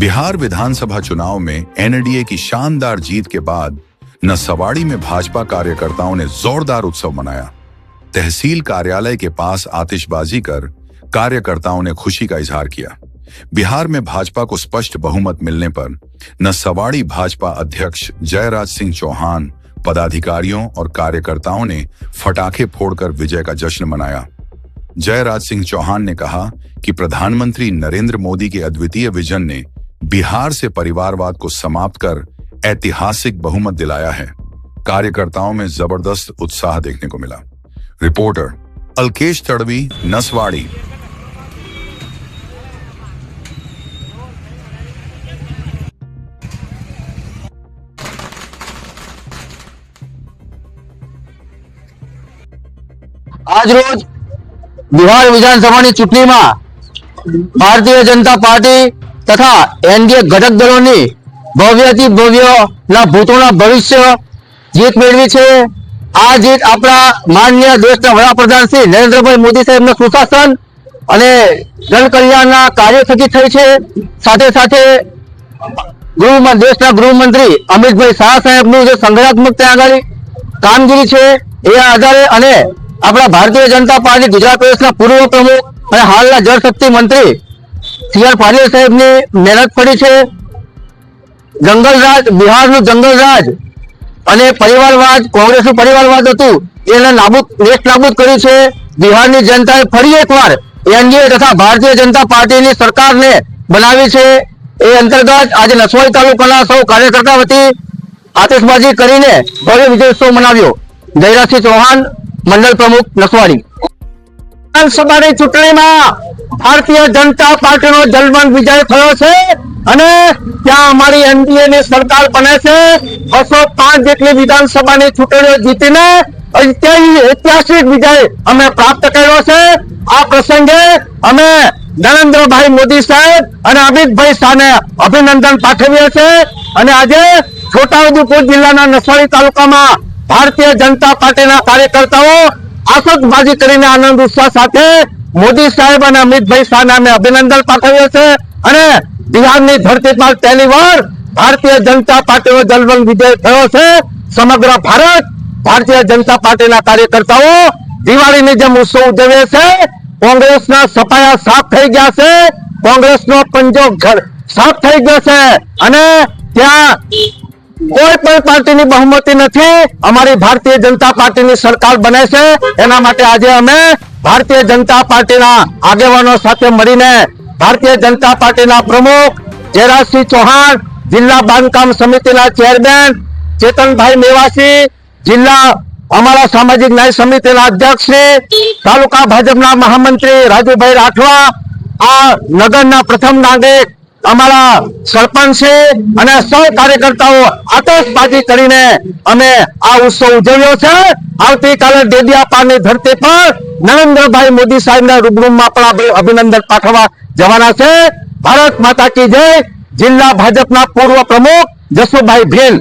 बिहार विधानसभा चुनाव में एनडीए की शानदार जीत के बाद नसवाड़ी में भाजपा कार्यकर्ताओं ने जोरदार उत्सव मनाया। तहसील कार्यालय के पास आतिशबाजी कर कार्यकर्ताओं ने खुशी का इजहार किया। बिहार में भाजपा को स्पष्ट बहुमत मिलने पर नसवाड़ी भाजपा अध्यक्ष जयराज सिंह चौहान, पदाधिकारियों और कार्यकर्ताओं ने फटाखे फोड़कर विजय का जश्न मनाया। जयराज सिंह चौहान ने कहा कि प्रधानमंत्री नरेंद्र मोदी के अद्वितीय विजन ने बिहार से परिवारवाद को समाप्त कर ऐतिहासिक बहुमत दिलाया है कार्यकर्ताओं में जबरदस्त उत्साह देखने को मिला रिपोर्टर अल्केश तड़वी नसवाड़ी આજ રોજ બિહાર વિધાનસભાની ચૂંટણીમાં ભારતીય જનતા પાર્ટી તથા એનડીએ ઘટક દળોની ભવ્યથી ભવ્યના ભૂતોના ભવિષ્ય જીત મેળવી છે. આ જીત આપણા માનનીય દેશના વડાપ્રધાન શ્રી નરેન્દ્રભાઈ મોદી સાહેબના સુશાસન અને જનકલ્યાણના કાર્યો થકી થઈ છે. સાથે સાથે ગૃહમાં દેશના ગૃહમંત્રી અમિતભાઈ શાહ સાહેબનું જે સંઘાત્મક ત્યાં આગળ કામગીરી છે એ આધારે અને આપણા ભારતીય જનતા પાર્ટી ગુજરાત પ્રદેશના પૂર્વ પ્રમુખ અને હાલના જળશક્તિ મંત્રી સી આર પાટીલ સાહેબની મહેનત પડી છે. જંગલ રાજ બિહારનું જંગલ રાજ અને પરિવારવાદ, કોંગ્રેસનું પરિવારવાદ હતું. એને નાબૂદ, દેશ નાબૂદ કર્યું છે. બિહારની જનતાએ ફરી એકવાર એનડીએ તથા ભારતીય જનતા પાર્ટીની સરકારને બનાવી છે. એ અંતર્ગત આજે નસવાઈ તાલુકાના સૌ કાર્યકર્તા વતી આતિશબાજી કરીને ભવ્ય વિજયોત્સવ મનાવ્યો. જયરાજસિંહ ચૌહાણ, મંડળ પ્રમુખ, નસવાડી. વિધાનસભાની ચૂંટણીમાં ભારતીય જનતા પાર્ટીનો જલવંત વિજય થયો છે અને ત્યાં અમારી એનડીએ ની સરકાર બને છે. બસો પાંચ જેટલી વિધાનસભાની ચૂંટણીઓ જીતીને ઐતિહાસિક વિજય અમે પ્રાપ્ત કર્યો છે. આ પ્રસંગે અમે નરેન્દ્રભાઈ મોદી સાહેબ અને અમિતભાઈ શાહને અભિનંદન પાઠવીએ છીએ. અને આજે છોટાઉદેપુર જિલ્લાના નસવાડી તાલુકામાં ભારતીય જનતા પાર્ટીના કાર્યકર્તાઓ આસોદબાજી કરીને આનંદ ઉત્સાહ સાથે મોદી સાહેબ અને અમિતભાઈ શાહ નામે અભિનંદન પાઠવ્યો છે અને બિહારની ધરતી પર પહેલી ભારતીય જનતા પાર્ટીનો જલવંત વિજય થયો છે. સમગ્ર ભારત ભારતીય જનતા પાર્ટીના કાર્યકર્તાઓ દિવાળીની જેમ ઉત્સવ ઉજવે છે. કોંગ્રેસના સપાયા સાફ થઈ ગયા છે. કોંગ્રેસનો પંજો સાફ થઈ ગયો છે. અને ત્યાં કોઈ પણ પાર્ટીની બહુમતી નથી. અમારી ભારતીય જનતા પાર્ટીની સરકાર બને છે. એના માટે આજે અમે ભારતીય જનતા પાર્ટીના આગેવાનો સાથે મળીને ભારતીય જનતા પાર્ટીના પ્રમુખ જયરાજસિંહ ચૌહાણ, જિલ્લા બાંધકામ સમિતિના ચેરમેન ચેતનભાઈ મેવાસી, જિલ્લા અમારા સામાજિક ન્યાય સમિતિના અધ્યક્ષ શ્રી, તાલુકા ભાજપના મહામંત્રી રાજુભાઈ રાઠવા, આ નગરના પ્રથમ નાગરિક અમારા સરપંચ અને સૌ કાર્યકર્તાઓ આતશબાજી કરીને અમે આ ઉત્સવ ઉજવ્યો છે. આવતીકાલે ડેડિયાપાની ધરતી પર નરેન્દ્રભાઈ મોદી સાહેબના રૂબરૂમાં પણ આપણે અભિનંદન પાઠવવા જવાના છે. ભારત માતા કી જય. જિલ્લા ભાજપના પૂર્વ પ્રમુખ જસુભાઈ ભીલ.